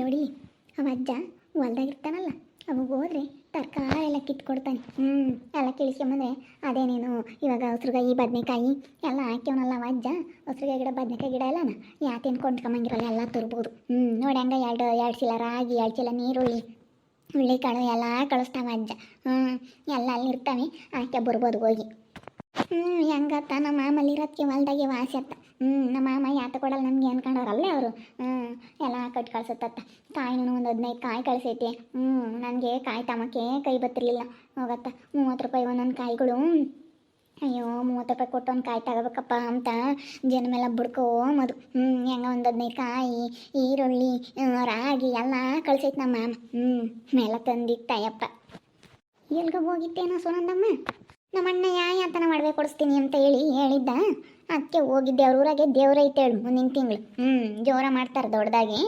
ನೋಡಿ, ಅವ ಅಜ್ಜ ಹೊಲ್ದಾಗ ಇರ್ತಾನಲ್ಲ, ಅವಾಗ ಹೋದ್ರೆ ತರಕಾರಿ ಎಲ್ಲ ಕಿತ್ಕೊಡ್ತಾನೆ. ಹ್ಞೂ ಎಲ್ಲ ಕಿಳಿಸ್ಕೊಂಬಂದ್ರೆ ಅದೇನೇನು ಇವಾಗ ಹಸ್ರುಗಾಯಿ, ಬದನೆಕಾಯಿ ಎಲ್ಲ ಹಾಕ್ಯವನಲ್ಲ ಅವ ಅಜ್ಜ? ಹಸ್ರುಗಾಯಿ ಗಿಡ, ಬದನೆಕಾಯಿ ಗಿಡ ಎಲ್ಲನ? ಯಾತೇನು ಕೊಂಡ್ಕೊಂಬಂಗಿರಲ್ಲ, ಎಲ್ಲ ತುರ್ಬೋದು. ಹ್ಞೂ ನೋಡಿ ಹಂಗೆ ಎರಡು ಎರಡು ಚೀಲ ರಾಗಿ, ಎರಡು ಚೀಲ ನೀರುಳ್ಳಿ ಹುಳ್ಳಿಕಾಳು ಎಲ್ಲ ಕಳಿಸ್ತಾವ ಅಜ್ಜ. ಹ್ಞೂ ಎಲ್ಲ ಅಲ್ಲಿ ಇರ್ತಾವೆ ಆಕೆ ಬರ್ಬೋದು ಹೋಗಿ. ಹ್ಞೂ ಹೆಂಗತ್ತ? ನಮ್ಮ ಮಾಮಲ್ಲಿ ಇರೋದಕ್ಕೆ ಹೊಲ್ದಾಗೆ ವಾಸಿ ಅತ್ತ. ಹ್ಞೂ ನಮ್ಮ ಮಾಮ ಯಾತ ಕೊಡಲ್ಲ, ನಮ್ಗೆ ಅನ್ಕೊಂಡವ್ರಲ್ಲೇ ಅವರು. ಹ್ಞೂ ಎಲ್ಲ ಕಟ್ ಕಳ್ಸತ್ತತ್ತ. ಕಾಯಿನೂ ಒಂದು ಹದಿನೈದು ಕಾಯಿ ಕಳಿಸೈತಿ. ಹ್ಞೂ ನನಗೆ ಕಾಯಿ ತಮಕ್ಕೆ ಕೈ ಬತ್ತಿರಲಿಲ್ಲ. ಹೋಗತ್ತ. ಮೂವತ್ತು ರೂಪಾಯಿ ಒಂದೊಂದು ಕಾಯಿಗಳು. ಅಯ್ಯೋ, ಮೂವತ್ತು ರೂಪಾಯಿ ಕೊಟ್ಟು ಒಂದು ಕಾಯಿ ತಗೋಬೇಕಪ್ಪ ಅಂತ ಜನ ಮೇಲೆ ಬುಡ್ಕೋ ಮದು. ಹ್ಞೂ ಹೆಂಗ ಒಂದು ಹದಿನೈದು ಕಾಯಿ, ಈರುಳ್ಳಿ ರಾಗಿ ಎಲ್ಲ ಕಳ್ಸೈತೆ ನಮ್ಮ ಮಾಮ. ಹ್ಞೂ ಮೇಲೆ ತಂದಿತ್ತಯ್ಯಪ್ಪ ಎಲ್ಗ ಹೋಗಿತ್ತೇನೋ ಸುನಂದಮ್ಮ? ನಮ್ಮ ಅಣ್ಣ ಯಾತನ ಮಾಡ್ಬೇಕು ಕೊಡಿಸ್ತೀನಿ ಅಂತ ಹೇಳಿ ಹೇಳಿದ್ದ. ಅದಕ್ಕೆ ಹೋಗಿದ್ದೆ ಅವ್ರ ಊರಾಗೆ ದೇವ್ರೈತೆ ಹೇಳು ಮುಂದಿನ ತಿಂಗಳು. ಹ್ಞೂ ಜೋರ ಮಾಡ್ತಾರೆ ದೊಡ್ಡದಾಗಿ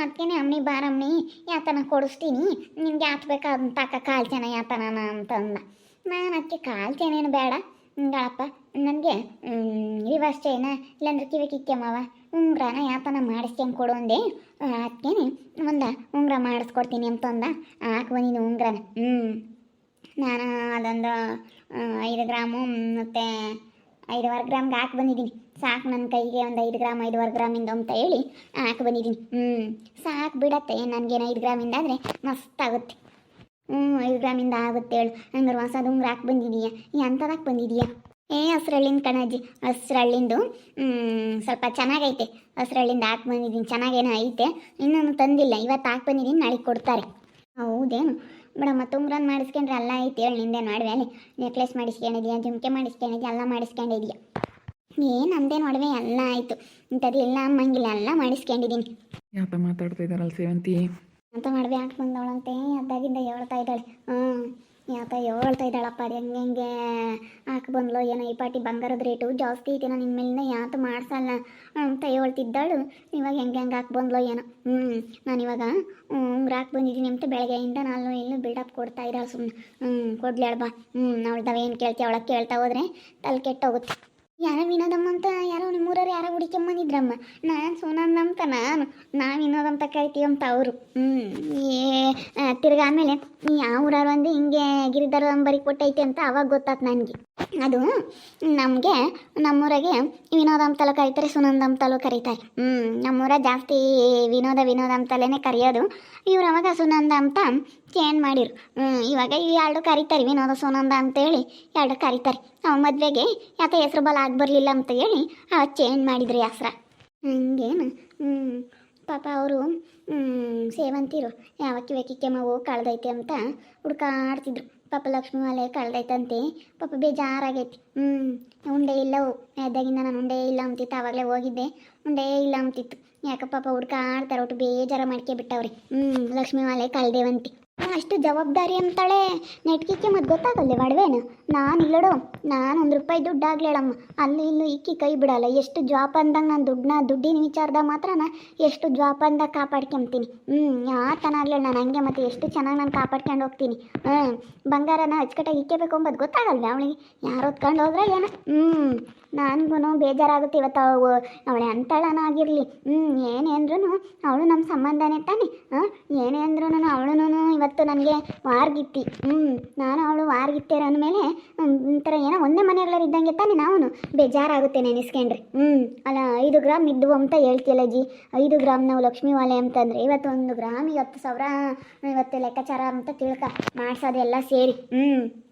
ಅದಕ್ಕೆ ಅಮ್ಮನಿ ಬಾರಮ್ಮನಿ ಯಾತನ ಕೊಡಿಸ್ತೀನಿ. ನಿಮ್ಗೆ ಯಾತ್ ಬೇಕಾದ ತಾಕ ಕಾಲು ಚೆನ್ನ ಯಾತನ ಅಂತಂದ. ನಾನು ಅದಕ್ಕೆ ಕಾಲು ಚೆನ್ನೇನು ಬೇಡ. ಹಿಂಗಪ್ಪ ನನಗೆ ರಿವರ್ಸ್ ಚೈನ ಇಲ್ಲಾಂದ್ರೆ ಕಿವಿ ಕಿಕ್ಕಮ್ಮವ ಉಂಗ್ರನ ಯಾತನ ಮಾಡಿಸ್ಕೊಂಡು ಕೊಡು ಅಂದೆ. ಅದಕ್ಕೇನೆ ಒಂದು ಉಂಗ್ರ ಮಾಡಿಸ್ಕೊಡ್ತೀನಿ ಅಂತಂದ. ಹಾಕಿ ಬಂದಿನಿ ಉಂಗ್ರನ. ಹ್ಞೂ ನಾನು ಅದೊಂದು ಐದು ಗ್ರಾಮು, ಮತ್ತು ಐದುವರೆ ಗ್ರಾಮ್ಗೆ ಹಾಕಿ ಬಂದಿದ್ದೀನಿ. ಸಾಕು ನನ್ನ ಕೈಗೆ ಒಂದು ಐದು ಗ್ರಾಮ್, ಐದುವರೆ ಗ್ರಾಮಿಂದ ಅಂತ ಹೇಳಿ ಹಾಕಿ ಬಂದಿದ್ದೀನಿ. ಹ್ಞೂ ಸಾಕು ಬಿಡತ್ತೆ. ನನಗೇನು ಐದು ಗ್ರಾಮಿಂದ ಆದರೆ ಮಸ್ತಾಗುತ್ತೆ. ಹ್ಞೂ ಐದು ಗ್ರಾಮಿಂದ ಆಗುತ್ತೆ ಹೇಳು. ಹಂಗಾರೆ ಹೊಸ ದುಂಗ್ರ ಹಾಕಿ ಬಂದಿದೀಯಾ? ಎಂಥದಕ್ಕೆ ಬಂದಿದೀಯಾ? ಏ ಹಸ್ರಳ್ಳಿಂದ ಕಣಜ್ಜಿ, ಹಸ್ರಳ್ಳಿಂದು ಸ್ವಲ್ಪ ಚೆನ್ನಾಗೈತೆ. ಹಸ್ರಳ್ಳಿಂದ ಹಾಕಿ ಬಂದಿದ್ದೀನಿ. ಚೆನ್ನಾಗೇನೋ ಐತೆ. ಇನ್ನೂ ತಂದಿಲ್ಲ. ಇವತ್ತು ಹಾಕಿ ಬಂದಿದ್ದೀನಿ. ನಾಳೆ ಕೊಡ್ತಾರೆ. ಹೌದೇನು? ಮೇಡಮ್ ಮತ್ತೆ ಉಂಗ್ರನ್ ಮಾಡಿಸ್ಕೊಂಡ್ರೆ ಎಲ್ಲ ಐತಿ ಹೇಳಿ ನಿಂದೆ ಮಾಡುವೆ ಅಲ್ಲಿ. ನೆಕ್ಲೆಸ್ ಮಾಡಿಸ್ಕೊಂಡಿದ್ಯಾ ಜುಮ್ಕೆ ಮಾಡಿಸ್ಕೊಂಡಿದ್ಯಾ ಎಲ್ಲ ಮಾಡಿಸ್ಕೊಂಡಿದ್ಯಾ? ಏನು ಅಂದೇ ನೋಡಿದೆ ಎಲ್ಲ ಆಯಿತು. ಇಂಥದ್ದು ಎಲ್ಲ ಅಮ್ಮಂಗಿಲ್ಲ ಎಲ್ಲ ಮಾಡಿಸ್ಕೊಂಡಿದ್ದೀನಿ. ಯಾತ ಮಾತಾಡ್ತಾ ಇದ್ದಾರಲ್ಲ ಸೇವಂತಿ? ಅಂತ ಮಡ್ವೆ ಹಾಕಿ ಬಂದವಳಂತೆ ಅದಾಗಿಂದ ಹೇಳ್ತಾ ಇದ್ದಾಳೆ. ಹ್ಞೂ ಯಾತ ಹೇಳ್ತಾ ಇದ್ದಾಳಪ್ಪ, ಅದು ಹೆಂಗೆ ಹೆಂಗೆ ಹಾಕಿ ಬಂದ್ಲು ಏನೋ ಈ ಪಾಟಿ ಬಂಗಾರದ ರೇಟು ಜಾಸ್ತಿ ಐತೆ ನಾನು ಇನ್ಮೇಲಿಂದ ಯಾತು ಮಾಡ್ಸಲ್ಲ ಅಂತ ಹೇಳ್ತಿದ್ದಾಳು. ಇವಾಗ ಹೆಂಗೆ ಹೆಂಗೆ ಹಾಕಿ ಬಂದ್ಲೋ ಏನೋ. ಹ್ಞೂ ನಾನು ಇವಾಗ ಉಂಗ್ರ ಹಾಕಿ ಬಂದಿದ್ದೀನಿ ಅಂತ ಬೆಳಗ್ಗೆಯಿಂದ ನಾನು ಇಲ್ಲೂ ಬಿಲ್ಡಪ್ ಕೊಡ್ತಾ ಇದ್ದಾಳೆ ಸುಮ್ಮನೆ ಹ್ಞೂ ಕೊಡ್ಲಿ ಅಳ್ಬಾ ಹ್ಞೂ ಅವಳ್ದವ ಏನು ಕೇಳ್ತೀಯ ಅವಳಕ್ಕೆ ಕೇಳ್ತಾ ಹೋದ್ರೆ ತಲೆ ಕೆಟ್ಟೋಗುತ್ತೆ ಯಾರೋ ವಿನೋದಮ್ಮ ಅಂತ ಯಾರೋ ನಿಮ್ಮೂರವ್ರು ಯಾರೋ ಹುಡುಕೊಂಬಂದಿದ್ರಮ್ಮ ನಾನು ಸೋನಂದ್ ಅಂತ ನಾನು. ನಾವು ವಿನೋದಮ್ಮ ಕರಿತೀವಂತ ಅವರು. ಹ್ಞೂ ಏ ತಿರ್ಗ ಆಮೇಲೆ ಯಾವ ಊರವ್ರು ಅಂದ್ರೆ ಹಿಂಗೆ ಗಿರಿಧರ ನಂಬರಿಗೆ ಕೊಟ್ಟೈತೆ ಅಂತ ಅವಾಗ ಗೊತ್ತಾತು ನನಗೆ. ಅದು, ನಮಗೆ, ನಮ್ಮೂರಾಗೆ ವಿನೋದ ಅಂತಲೂ ಕರೀತಾರೆ ಸುನಂದ ಅಂತಲೂ ಕರೀತಾರೆ. ಹ್ಞೂ ನಮ್ಮೂರ ಜಾಸ್ತಿ ವಿನೋದ ವಿನೋದ ಅಂತಲೇ ಕರೆಯೋದು. ಇವ್ರು ಅವಾಗ ಸುನಂದ ಅಂತ ಚೇಂಜ್ ಮಾಡಿರು. ಹ್ಞೂ ಇವಾಗ ಈ ಎರಡು ಕರೀತಾರೆ, ವಿನೋದ, ಸುನಂದ ಅಂತೇಳಿ ಎರಡು ಕರೀತಾರೆ. ಅವ ಮದುವೆಗೆ ಯಾತ ಹೆಸ್ರು ಬಲ ಆಗಿ ಬರಲಿಲ್ಲ ಅಂತ ಹೇಳಿ ಅವ ಚೇಂಜ್ ಮಾಡಿದ್ರಿ ಹೆಸ್ರ ಹಂಗೇನು ಹ್ಞೂ ಪಾಪ ಅವರು ಸೇವಂತಿರು. ಯಾವ ಕಿವೆ ಕಿಕ್ಕೆ ಮಗು ಕಳ್ದೈತೆ ಅಂತ ಹುಡ್ಕಾಡ್ತಿದ್ರು. ಪಾಪ ಲಕ್ಷ್ಮಿ ಮಾಲೆ ಕಳ್ದೈತಂತೆ. ಪಾಪ ಬೇಜಾರಾಗೈತಿ. ಹ್ಞೂ ಉಂಡೆ ಇಲ್ಲವು ಎದ್ದಾಗಿಂದ ನಾನು ಉಂಡೆ ಇಲ್ಲ ಅಂತಿತ್ತು, ಆವಾಗಲೇ ಹೋಗಿದ್ದೆ. ಉಂಡೆ ಇಲ್ಲ ಅಂತಿತ್ತು. ಯಾಕ ಪಾಪ ಹುಡ್ಕಾಡ್ತಾರೆ ಒಟ್ಟು ಬೇಜಾರ ಮಾಡ್ಕೆ ಬಿಟ್ಟವ್ರಿ. ಹ್ಞೂ ಲಕ್ಷ್ಮೀ ಮಾಲೆ ಕಳ್ದೇವಂತಿ. ಅಷ್ಟು ಜವಾಬ್ದಾರಿ ಅಂತಾಳೆ. ನೆಟ್ಕಿಕ್ಕೆ ಮತ್ತೆ ಗೊತ್ತಾಗಲ್ಲೆ ಒಡವೆನು ನಾನು ಇಲ್ಲಡು? ನಾನು ಒಂದು ರೂಪಾಯಿ ದುಡ್ಡು ಆಗ್ಲೇಳಮ್ಮ ಅಲ್ಲಿ ಇಲ್ಲಿ ಇಕ್ಕಿ ಕೈ ಬಿಡಲ್ಲ. ಎಷ್ಟು ಜ್ವಾಪಂದಾಗ ನಾನು ದುಡ್ಡನ್ನ ದುಡ್ಡಿನ ವಿಚಾರದಾಗ ಮಾತ್ರ ನಾ ಎಷ್ಟು ಜ್ವಾಪಂದಾಗ ಕಾಪಾಡ್ಕೊಂತೀನಿ ಹ್ಞೂ ಯಾವ ತನಾಗ್ಲೇಳ ನಾನು ಹಂಗೆ ಮತ್ತೆ ಎಷ್ಟು ಚೆನ್ನಾಗಿ ನಾನು ಕಾಪಾಡ್ಕೊಂಡು ಹೋಗ್ತೀನಿ. ಹ್ಞೂ ಬಂಗಾರನ ಅಚ್ಚುಕಟ್ಟಾಗಿ ಇಕ್ಕೇಬೇಕು ಅಂಬೋದು ಗೊತ್ತಾಗಲ್ವೇ ಅವಳಿಗೆ? ಯಾರು ಹೊತ್ಕೊಂಡು ಹೋದ್ರೆ ಏನೋ ಹ್ಞೂ ನನಗೂ ಬೇಜಾರಾಗುತ್ತೆ ಇವತ್ತು ಅವಳು ಅವಳೆ ಅಂತಳನ ಆಗಿರಲಿ ಹ್ಞೂ ಏನೇ ಅಂದ್ರೂ ಅವಳು ನಮ್ಮ ಸಂಬಂಧನೇ ತಾನೆ. ಹಾಂ? ಏನೇ ಅಂದ್ರೂ ಅವಳು ಇವತ್ತು ನನಗೆ ವಾರ್ಗಿತ್ತಿ. ಹ್ಞೂ ನಾನು ಅವಳು ವಾರ್ಗಿತ್ತೇರ ಅಂದಮೇಲೆ ಒಂಥರ ಏನೋ ಒಂದೇ ಮನೆಗಳಿದ್ದಂಗೆ ತಾನೆ ನಾವು ಬೇಜಾರಾಗುತ್ತೆ ನೆನೆಸ್ಕೊಂಡ್ರೆ. ಹ್ಞೂ ಅಲ್ಲ, ಐದು ಗ್ರಾಮ್ ಇದ್ದು ಅಂತ ಹೇಳ್ತಿಯಲ್ಲ ಜಿ ಐದು ಗ್ರಾಮ್ ನಾವು ಲಕ್ಷ್ಮೀ ವಾಲೆ ಅಂತಂದರೆ ಇವತ್ತು ಒಂದು ಗ್ರಾಮಿಗೆ ಹತ್ತು ಸಾವಿರ ಇವತ್ತು ಲೆಕ್ಕಾಚಾರ ಅಂತ ತಿಳ್ಕ. ಮಾಡ್ಸೋದೆಲ್ಲ ಸೇರಿ. ಹ್ಞೂ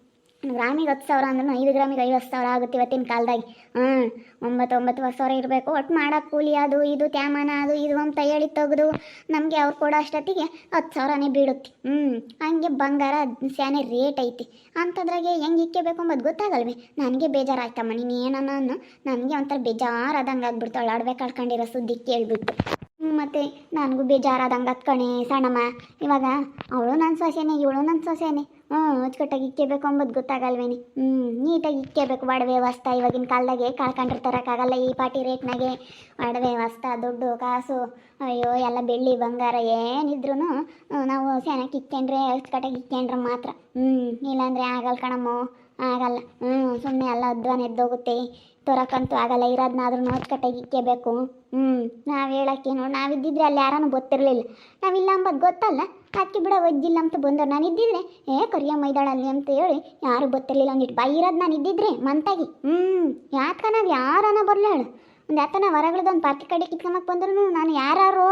ಗ್ರಾಮಿಗೆ ಹತ್ತು ಸಾವಿರ ಅಂದ್ರೆ ಐದು ಗ್ರಾಮಿಗೆ ಐವತ್ತು ಸಾವಿರ ಆಗುತ್ತೆ ಇವತ್ತಿನ ಕಾಲದಾಗಿ. ಹ್ಞೂ ಒಂಬತ್ತು ಒಂಬತ್ತು ಸಾವಿರ ಇರಬೇಕು. ಒಟ್ಟು ಮಾಡೋಕೆ ಕೂಲಿ ಅದು, ಇದು, ತ್ಯಾಮಾನ ಅದು, ಇದು ಒಂದು ಹೇಳಿ ತೆಗೆದು ನಮಗೆ ಅವ್ರು ಕೊಡೋ ಅಷ್ಟೊತ್ತಿಗೆ ಹತ್ತು ಸಾವಿರನೇ ಬೀಳುತ್ತೆ. ಹ್ಞೂ ಹಂಗೆ ಬಂಗಾರ ಸ್ಯಾನೆ ರೇಟ್ ಐತಿ. ಅಂಥದ್ರಾಗೆ ಹೆಂಗೆ ಇಕ್ಕಬೇಕು ಅಂಬೋದು ಗೊತ್ತಾಗಲ್ವೇ? ನನಗೆ ಬೇಜಾರಾಯ್ತಮ್ಮ ನೀನು ಏನನ್ನ ನನಗೆ ಒಂಥರ ಬೇಜಾರಾದಂಗೆ ಆಗ್ಬಿಡ್ತಾಳೆ ಆಡ್ಬೇಕು ಆಡ್ಕೊಂಡಿರೋ ಸುದ್ದಿ ಕೇಳಿಬಿಟ್ಟು. ಮತ್ತು ನನಗೂ ಬೇಜಾರಾದಂಗೆ ಹತ್ಕಣೆ ಸಣ್ಣಮ್ಮ. ಇವಾಗ ಅವಳು ನನ್ನ ಸೊಸೆನೇ, ಇವಳು ನನ್ನ ಸೊಸೆನೆ. ಹ್ಞೂ, ಅಚ್ಚುಕಟ್ಟಾಗಿ ಇಕ್ಕೇಬೇಕು ಅಂಬೋದು, ಗೊತ್ತಾಗಲ್ವೇನಿ. ಹ್ಞೂ, ನೀಟಾಗಿ ಇಕ್ಕೇಬೇಕು. ಒಡವೆ ವಸ್ತ ಇವಾಗಿನ ಕಾಲದಾಗೆ ಕಳ್ಕೊಂಡ್ರೆ ತರೋಕ್ಕಾಗಲ್ಲ ಈ ಪಾಟಿ ರೇಟ್ನಾಗೆ. ಒಡವೆ ವಸ್ತ, ದುಡ್ಡು, ಕಾಸು, ಅಯ್ಯೋ, ಎಲ್ಲ ಬೆಳ್ಳಿ ಬಂಗಾರ ಏನಿದ್ರು ನಾವು ಸೆನಕ್ಕೆ ಇಕ್ಕಂಡ್ರೆ, ಅಚ್ಚುಕಟ್ಟಾಗಿ ಇಕ್ಕೊಂಡ್ರೆ ಮಾತ್ರ. ಹ್ಞೂ, ಇಲ್ಲಾಂದರೆ ಆಗಲ್ಲ ಕಣಮ್ಮೋ, ಆಗಲ್ಲ. ಹ್ಞೂ ಸುಮ್ಮನೆ ಎಲ್ಲ ಅಧ್ವಾನ ಎದ್ದೋಗುತ್ತೆ. ತೋರಕ್ಕಂತೂ ಆಗಲ್ಲ ಇರೋದನ್ನಾದ್ರೂ ನೋಚ್ಕಟ್ಟಾಗಿ ಇಕ್ಕೇಬೇಕು ಹ್ಞೂ ನಾವು ಹೇಳಕ್ಕೇನು? ನಾವಿದ್ದಿದ್ರೆ ಅಲ್ಲಿ ಯಾರನ್ನೂ ಗೊತ್ತಿರಲಿಲ್ಲ. ನಾವಿಲ್ಲ ಅಂಬದು ಗೊತ್ತಲ್ಲ? ಅದಕ್ಕೆ ಬಿಡ ಒಜ್ಜಿಲ್ಲ ಅಂತ ಬಂದವ್ರು ನಾನು ಇದ್ದಿದ್ರೆ ಏ, ಕರಿಯ ಮೈದಾಳಲ್ಲಿ ಅಂತ ಹೇಳಿ ಯಾರು ಗೊತ್ತಿರಲಿಲ್ಲ ಒಂದಿಟ್ಟು ಬಾಯಿ ಇರೋದು ನಾನು ಇದ್ದಿದ್ರೆ ಮಂತಾಗಿ ಹ್ಞೂ ಯಾಕನಾಗ ಯಾರನ್ನ ಬರಲಿ ಹೇಳು? ಒಂದು ಯಾತನ ಹೊರಗಳದ್ದು ಒಂದು ಪಾರ್ಟಿ ಕಡೆ ಕಿತ್ಕೊಂಬಕ್ಕೆ ಬಂದ್ರು ನಾನು ಯಾರು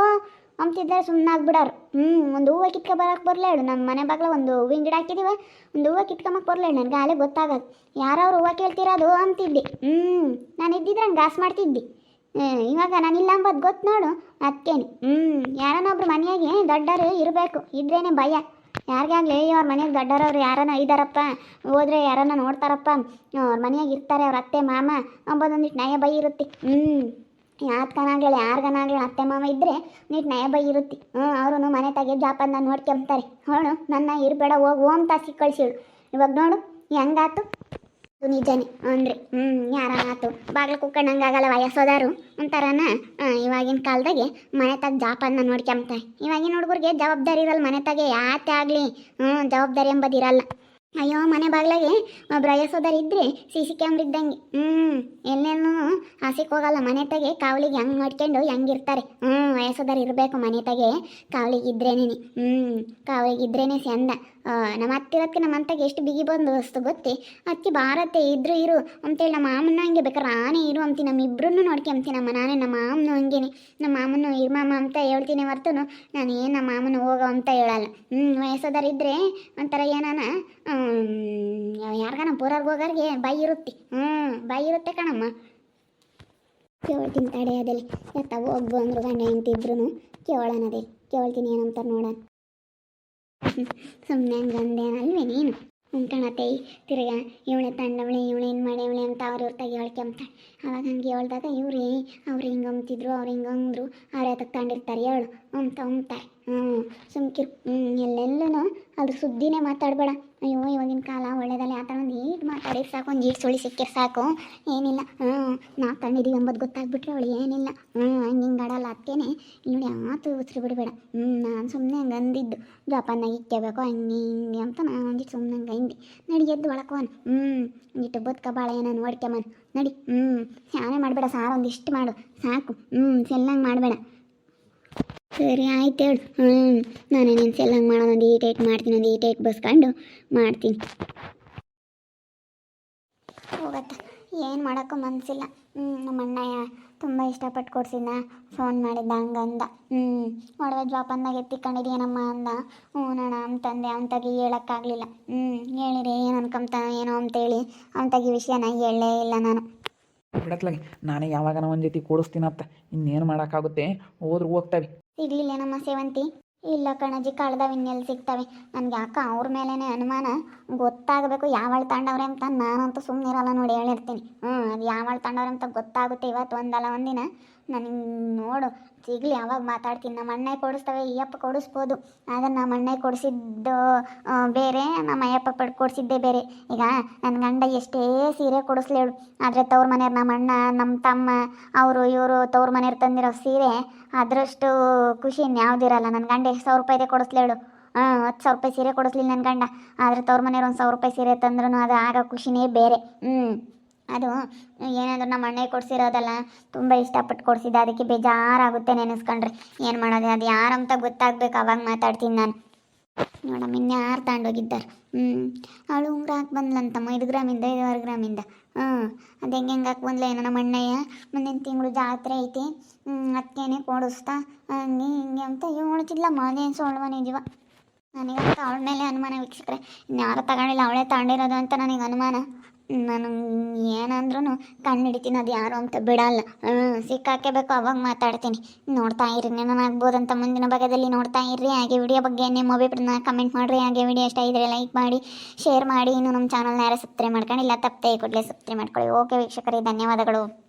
ಅಂತಿದ್ರೆ ಸುಮ್ಮನೆ ಆಗ್ಬಿಡಾರು. ಹ್ಞೂ ಒಂದು ಹೂವು ಕಿತ್ಕೊ ಬರಲೇ ಹೇಳು. ನಮ್ಮ ಮನೆ ಬಾಗ್ಲ ಒಂದು ಹೂವಿನ ಗಿಡ ಹಾಕಿದೀವ. ಒಂದು ಹೂವು ಕಿತ್ಕೊಂಬಕ್ಕೆ ಬರಲೇಳು ನನಗೆ ಆಲೇ ಗೊತ್ತಾಗೋದು. ಯಾರವ್ರು ಹೂವು ಕೇಳ್ತಿರೋದು ಅಂತಿದ್ದೆ. ಹ್ಞೂ ನಾನು ಇದ್ದಿದ್ರೆ ಹಂಗೆ ಗಾಸ್ ಮಾಡ್ತಿದ್ದೆ. ಇವಾಗ ನಾನು ಇಲ್ಲ ಅಂಬೋದು ಗೊತ್ತು ನೋಡು. ಅದಕ್ಕೇನೆ ಹ್ಞೂ ಯಾರನ್ನೊಬ್ರು ಮನೆಯಾಗೆ ದೊಡ್ಡರು ಇರಬೇಕು. ಇದ್ರೇನೆ ಭಯ. ಯಾರಿಗಾಗಲಿ ಅವ್ರ ಮನೆಯಾಗ ದೊಡ್ಡರವ್ರು ಯಾರನ್ನ ಇದ್ದಾರಪ್ಪ ಹೋದ್ರೆ ಯಾರನ್ನ ನೋಡ್ತಾರಪ್ಪ? ಅವ್ರ ಮನೆಯಾಗ ಇರ್ತಾರೆ ಅವ್ರ ಅತ್ತೆ, ಮಾಮ. ಅಂಬೋದೊಂದಿಟ್ಟು ನಯ ಭಯ ಇರುತ್ತೆ. ಹ್ಞೂ ಯಾತ್ಕನಾಗ್ಲಿ ಯಾರ್ಗನಾಗಲಿ ಅತ್ತೆ ಮಾವ ಇದ್ದರೆ ನೀಟ್ ನಯ ಬೈ ಇರುತ್ತೆ. ಹ್ಞೂ ಅವರು ಮನೆ ತೆಗೆ ಜಾಪನ್ನ ನೋಡ್ಕೊಂತಾರೆ ಹೋಳು ನನ್ನ ಇರಬೇಡ, ಹೋಗಿ ಓಮ್ ತಾಸಿ ಕಳಿಸಿಳು ಇವಾಗ ನೋಡು, ಹೆಂಗಾತು? ಅದು ನಿಜನೇ, ಅಂದ್ರೆ ಹ್ಞೂ ಯಾರನ್ನಾತು ಬಾಗಿಲು ಕುಕ್ಕಂಡಂಗಾಗಲ್ಲ ವಯಸ್ಸೋದಾರು? ಒಂಥರನ ಇವಾಗಿನ ಕಾಲದಾಗೆ ಮನೆ ತಾಗ ಜಾಪನ್ನ ನೋಡ್ಕೊಂತಾರೆ ಇವಾಗಿನ ಹುಡುಗರಿಗೆ ಜವಾಬ್ದಾರಿ ಇರಲ್ಲ ಮನೆ ತಾಗೆ, ಯಾತೆ ಆಗಲಿ. ಹ್ಞೂ ಜವಾಬ್ದಾರಿ ಎಂಬುದು ಇರಲ್ಲ ಅಯ್ಯೋ, ಮನೆ ಬಾಗ್ಲಾಗೆ ಒಬ್ರು ಸೋದರ್ ಇದ್ರೆ ಸಿ ಸಿ ಕ್ಯಾಮ್ರ ಇದ್ದಂಗೆ. ಹ್ಞೂ ಎಲ್ಲೇನು ಹಸಿಕ್ ಹೋಗಲ್ಲ, ಮನೆ ತಗೆ ಕಾವಲಿಗೆ ಹಂಗೆ ನೋಡ್ಕೊಂಡು ಹೆಂಗಿರ್ತಾರೆ ಹ್ಞೂ ವಯಸ್ಸೋದರ್ ಇರಬೇಕು ಮನೆ ತಗೆ, ಕಾವಲಿಗೆ ಇದ್ರೇನೆ ಹ್ಞೂ ಕಾವಲಿಗೆ ಇದ್ರೇನೆ ಚಂದ. ನಮ್ಮ ಹತ್ತಿರಕ್ಕೆ ನಮ್ಮ ಅಂತಾಗ ಎಷ್ಟು ಬಿಗಿ ಬಂದು ವಸ್ತು ಗೊತ್ತಿ? ಅತ್ತಿ ಭಾರತೆ ಇದ್ರು ಇರು. ಅಂತೇಳಿ ನಮ್ಮ ಮಾಮನ ಹಂಗೆ ಬೇಕಾರೆ ನಾನೇ ಇರು ಅಂತೀನಿ ನಮ್ಮ ಇಬ್ಬರನ್ನು ನೋಡ್ಕೊಂತೀನಿ ನಮ್ಮ ನಾನೇ ನಮ್ಮ ಮಾಮನು ಹಂಗೇನೆ. ನಮ್ಮ ಮಾಮನು ಇರ್ಮಾಮ ಅಂತ ಹೇಳ್ತೀನಿ ಹೊರ್ತನು ನಾನು ಏನ್ ನಮ್ಮ ಮಾಮನು ಹೋಗೋ ಅಂತ ಹೇಳಲ್ಲ. ಹ್ಞೂ ವಯಸ್ಸೋದರ್ ಇದ್ರೆ ಒಂಥರ ಏನಾನ ಯಾರಿಗಾನ ಪೂರರ್ಗೆ ಹೋಗೋರಿಗೆ ಬೈ ಇರುತ್ತೆ. ಹ್ಞೂ ಬೈ ಇರುತ್ತೆ ಕಣಮ್ಮ. ಕೇಳ್ತೀನಿ ಅದಲ್ಲಿ. ಎತ್ತ ಹೋಗ್ಬೋ ಅಂದ್ರೆ ಗಂಡ ಹೆಂಡ್ತಿದ್ರು ಕೇಳೋಣದೇ ಕೇಳ್ತೀನಿ ಏನಂತ ನೋಡೋಣ. ಸುಮ್ಮನೆ ಹಂಗಂದೇನಲ್ವೇ ನೀನು? ಕಣತೆ ತಿರ್ಗ ಇವಳೆ ತಂಡವಳೆ ಇವಳೆ ಏನು ಮಾಡವಳೆ ಅಂತ ಅವ್ರ ಇವ್ರ ತೆಗಿ ಹೇಳ್ಕೊಂಬ್ತಾಳೆ ಅವಾಗ ಹಂಗೆ ಹೇಳ್ದಾಗ ಇವ್ರು, ಅವ್ರು ಹಿಂಗೆ ಅಂತಿದ್ರು ಅವ್ರು ಹಿಂಗೆ ಅಂದ್ರು. ಅವ್ರ ಯಾತಕ್ಕೆ ತಗೊಂಡಿರ್ತಾರೆ ಹೇಳು. ಅಂತ ಅಂತಾರೆ ಹ್ಞೂ ಸುಮ್ಕಿರು. ಎಲ್ಲೆಲ್ಲೂ ಅದ್ರ ಸುದ್ದಿನೇ ಮಾತಾಡಬೇಡ. ಅಯ್ಯೋ ಇವಾಗಿನ ಕಾಲ ಒಳ್ಳೇದಲ್ಲ, ಆ ಥರ ಒಂದು ಈಟ್ ಮಾತಾಡಿದ್ರೆ ಸಾಕು, ಒಂದು ಈಟ್ ಸುಳಿ ಸಿಕ್ಕಿರ್ ಸಾಕು. ಏನಿಲ್ಲ ಹ್ಞೂ ನಾವು ತಂದಿದ್ದೀವಿ ಎಂಬುದು ಗೊತ್ತಾಗ್ಬಿಟ್ರೆ ಅವಳು ಏನಿಲ್ಲ. ಹ್ಞೂ ಹಂಗೆ ಹಿಂಗೆ ಆಡಲ್ಲ ಅದಕ್ಕೇನೆ ನೋಡಿ ಆತು ಉಸಿರು ಬಿಡಬೇಡ. ಹ್ಞೂ ನಾನು ಸುಮ್ಮನೆ ಹಂಗೆ ಅಂದಿದ್ದು. ಜೋಪಾನಾಗ ಇಕ್ಕಬೇಕು ಹಂಗೆ ಹಿಂಗೆ ಅಂತ ನಾನು ಒಂದಿಟ್ಟು ಸುಮ್ಮನೆ ಹಂಗೆ ಹಿಂದೆ ನಡಿ ಎದ್ದು ಒಳಕೋನ್ ಹ್ಞೂ ಒಂದಿಟ್ಟು ಬದುಕ ಬಾಳ ಏನೋ ನೋಡ್ಕೊಂಬನ್ ನಡಿ ಹ್ಞೂ ಶಾನೆ ಮಾಡಬೇಡ ಸಾರು, ಒಂದಿಷ್ಟು ಮಾಡು. ಸಾಕು. ಹ್ಞೂ ಸೆಲ್ಲಂಗೆ ಮಾಡಬೇಡ. ಸರಿ, ಆಯ್ತು ಹೇಳು. ಹ್ಞೂ ನಾನು ನೀನು ಸೆಲ್ಲಂಗೆ ಮಾಡೋದು ಒಂದು ಟೇಟ್ ಏಟ್ ಮಾಡ್ತೀನಿ, ಒಂದು ಏಟ್ ಏಟ್ ಬಸ್ಕೊಂಡು ಮಾಡ್ತೀನಿ. ಹೋಗತ್ತ. ಏನು ಮಾಡೋಕ್ಕೂ ಮನಸ್ಸಿಲ್ಲ ಹ್ಞೂ ನಮ್ಮ ಅಣ್ಣಯ್ಯ ತುಂಬ ಇಷ್ಟಪಟ್ಟು ಕೊಡ್ಸಿದ್ದ ಫೋನ್ ಮಾಡಿದ್ದ ಹಂಗಂದ. ಹ್ಞೂ ಒಡವೆ ಜೋಪಾನ್ದಾಗ ಎತ್ತಿಕೊಂಡಿದ್ಯೇನಮ್ಮ ಅಂದ. ಹ್ಞೂ ಅಣ್ಣ ತಂದೆ, ಅವ್ನ ತಗಿ ಹೇಳೋಕ್ಕಾಗಲಿಲ್ಲ. ಹ್ಞೂ ಹೇಳಿರಿ ಏನು ಅನ್ಕೊಂತ ಏನೋ ಅಂತೇಳಿ. ಅವ್ನ ತಗಿ ವಿಷಯನ ಹೇಳಲೇ ಇಲ್ಲ ನಾನು. ಬಿಡತ್ಲಾಗೆ ನಾನೇ ಯಾವಾಗ ಒಂದು ಜೊತೆ ಕೂಡಿಸ್ತೀನತ್ತ ಇನ್ನೇನು ಮಾಡೋಕ್ಕಾಗುತ್ತೆ? ಹೋದ್ರು ಹೋಗ್ತವೆ. ಸಿಗ್ಲಿಲ್ಲ ನಮ್ಮ ಸೇವಂತಿ? ಇಲ್ಲ ಕಣಜಿ, ಕಳ್ದವ ಇನ್ನೆಲ್ಲಿ ಸಿಗ್ತವೆ. ನನ್ಗೆ ಯಾಕೆ ಅವ್ರ ಮೇಲೇ ಅನುಮಾನ? ಗೊತ್ತಾಗಬೇಕು ಯಾವಳ ತಾಂಡವ್ರೆ ಅಂತ. ನಾನಂತೂ ಸುಮ್ಮನೆ ಇರಲ್ಲ ನೋಡಿ ಹೇಳಿರ್ತೀನಿ ಹ್ಞೂ ಅದು ಯಾವಳ ತಾಂಡವ್ರೆ ಅಂತ ಗೊತ್ತಾಗುತ್ತೆ ಇವತ್ತು ಒಂದಲ್ಲ ಒಂದಿನ. ನನಗೆ ನೋಡು ಸಿಗ್ಲಿ ಯಾವಾಗ ಮಾತಾಡ್ತೀನಿ. ನಮ್ಮ ಅಣ್ಣ ಕೊಡಿಸ್ತವೆ ಅಯ್ಯಪ್ಪ ಕೊಡಿಸ್ಬೋದು. ಆದರೆ ನಮ್ಮ ಅಣ್ಣ ಕೊಡಿಸಿದ್ದು ಬೇರೆ, ನಮ್ಮ ಅಯ್ಯಪ್ಪ ಪಡ್, ಕೊಡಿಸಿದ್ದೇ ಬೇರೆ. ಈಗ ನನ್ನ ಗಂಡ ಎಷ್ಟೇ ಸೀರೆ ಕೊಡಿಸ್ಲೇಳು ಆದರೆ ತವ್ರ ಮನೆಯವ್ರು ನಮ್ಮ ಅಣ್ಣ, ನಮ್ಮ ತಮ್ಮ, ಅವರು, ಇವರು ತವ್ರ ಮನೆಯವ್ರು ತಂದಿರೋ ಸೀರೆ ಅದರಷ್ಟು ಖುಷಿ ಇನ್ಯಾವುದಿರಲ್ಲ ನನ್ನ ಗಂಡ ಎಷ್ಟು ಸಾವಿರ ರೂಪಾಯಿದೆ ಕೊಡಿಸ್ಲೇಳು ಹಾಂ ಹತ್ತು ಸಾವಿರ ರೂಪಾಯಿ ಸೀರೆ ಕೊಡಿಸ್ಲಿಲ್ಲ ನನ್ನ ಗಂಡ. ಆದರೆ ತವ್ರ ಮನೆಯವ್ರು ಒಂದು ಸಾವಿರ ರೂಪಾಯಿ ಸೀರೆ ತಂದ್ರೂ ಅದು ಆಗ ಖುಷಿನೇ ಬೇರೆ. ಹ್ಞೂ ಅದು, ಏನಂದ್ರೆ ನಮ್ಮ ಅಣ್ಣ ಕೊಡ್ಸಿರೋದಲ್ಲ, ತುಂಬ ಇಷ್ಟಪಟ್ಟು ಕೊಡಿಸಿದ್ದೆ, ಅದಕ್ಕೆ ಬೇಜಾರಾಗುತ್ತೆ ನೆನೆಸ್ಕೊಂಡ್ರೆ. ಏನು ಮಾಡೋದು, ಅದು ಯಾರಂತ ಗೊತ್ತಾಗ್ಬೇಕು, ಅವಾಗ ಮಾತಾಡ್ತೀನಿ ನಾನು. ನೋಡಮ್ಮ ಇನ್ಯಾರು ತಗೊಂಡೋಗಿದ್ದಾರೆ ಹ್ಞೂ ಅವಳು ಉಂಗ್ರ ಹಾಕಿ ಬಂದ್ಲಂತಮ್ಮ, ಐದು ಗ್ರಾಮಿಂದ, ಐದುವರೆ ಗ್ರಾಮಿಂದ. ಹ್ಞೂ ಅದು ಹೆಂಗೆ ಹೆಂಗೆ ಹಾಕಿ ಬಂದ್ಲೇ ಏನೋ ನಮ್ಮ ಅಣ್ಣಯ್ಯ? ಮುಂದಿನ ತಿಂಗಳು ಜಾತ್ರೆ ಐತಿ. ಅದಕ್ಕೇನೆ ಕೊಡಿಸ್ತಾ, ಹಂಗೆ ಹಿಂಗೆ ಅಂತ ಯೋಳ್ತಿಲ್ಲ ಅದೇನು ಸೊಳ್ಳು ಮನೆ ಜೀವ ನನಗಂತ ಅವಳ ಮೇಲೆ ಅನುಮಾನ ವೀಕ್ಷಕರೆ. ಇನ್ಯಾರು ತಗೊಂಡಿಲ್ಲ, ಅವಳೇ ತಗೊಂಡಿರೋದು ಅಂತ ನನಗೆ ಅನುಮಾನ. ನಾನು ಏನಂದ್ರೂ ಕಣ್ಣು ಹಿಡಿತೀನಿ ಅದು ಯಾರು ಅಂತ ಬಿಡಲ್ಲ. ಸಿಕ್ಕಾಕೆ ಬೇಕು ಅವಾಗ ಮಾತಾಡ್ತೀನಿ. ನೋಡ್ತಾ ಇರಿ ಆಗ್ಬೋದಂತ ಮುಂದಿನ ಭಾಗದಲ್ಲಿ ನೋಡ್ತಾ ಇರ್ರಿ. ಹಾಗೆ ವಿಡಿಯೋ ಬಗ್ಗೆ ನಿಮ್ಮ ಅಭಿಪ್ರಾಯನ ಕಮೆಂಟ್ ಮಾಡಿರಿ. ಹಾಗೆ ವಿಡಿಯೋ ಇಷ್ಟ ಇದ್ರೆ ಲೈಕ್ ಮಾಡಿ ಶೇರ್ ಮಾಡಿ. ಇನ್ನು ನಮ್ಮ ಚಾನಲ್ನ ಯಾರು ಸಬ್ಸ್ಕ್ರೈಬ್ ಮಾಡ್ಕೊಂಡಿಲ್ಲ, ತಪ್ಪದೆ ಕೂಡಲೇ ಸಬ್ಸ್ಕ್ರೈಬ್ ಮಾಡ್ಕೊಳ್ಳಿ. ಓಕೆ ವೀಕ್ಷಕರೇ, ಧನ್ಯವಾದಗಳು.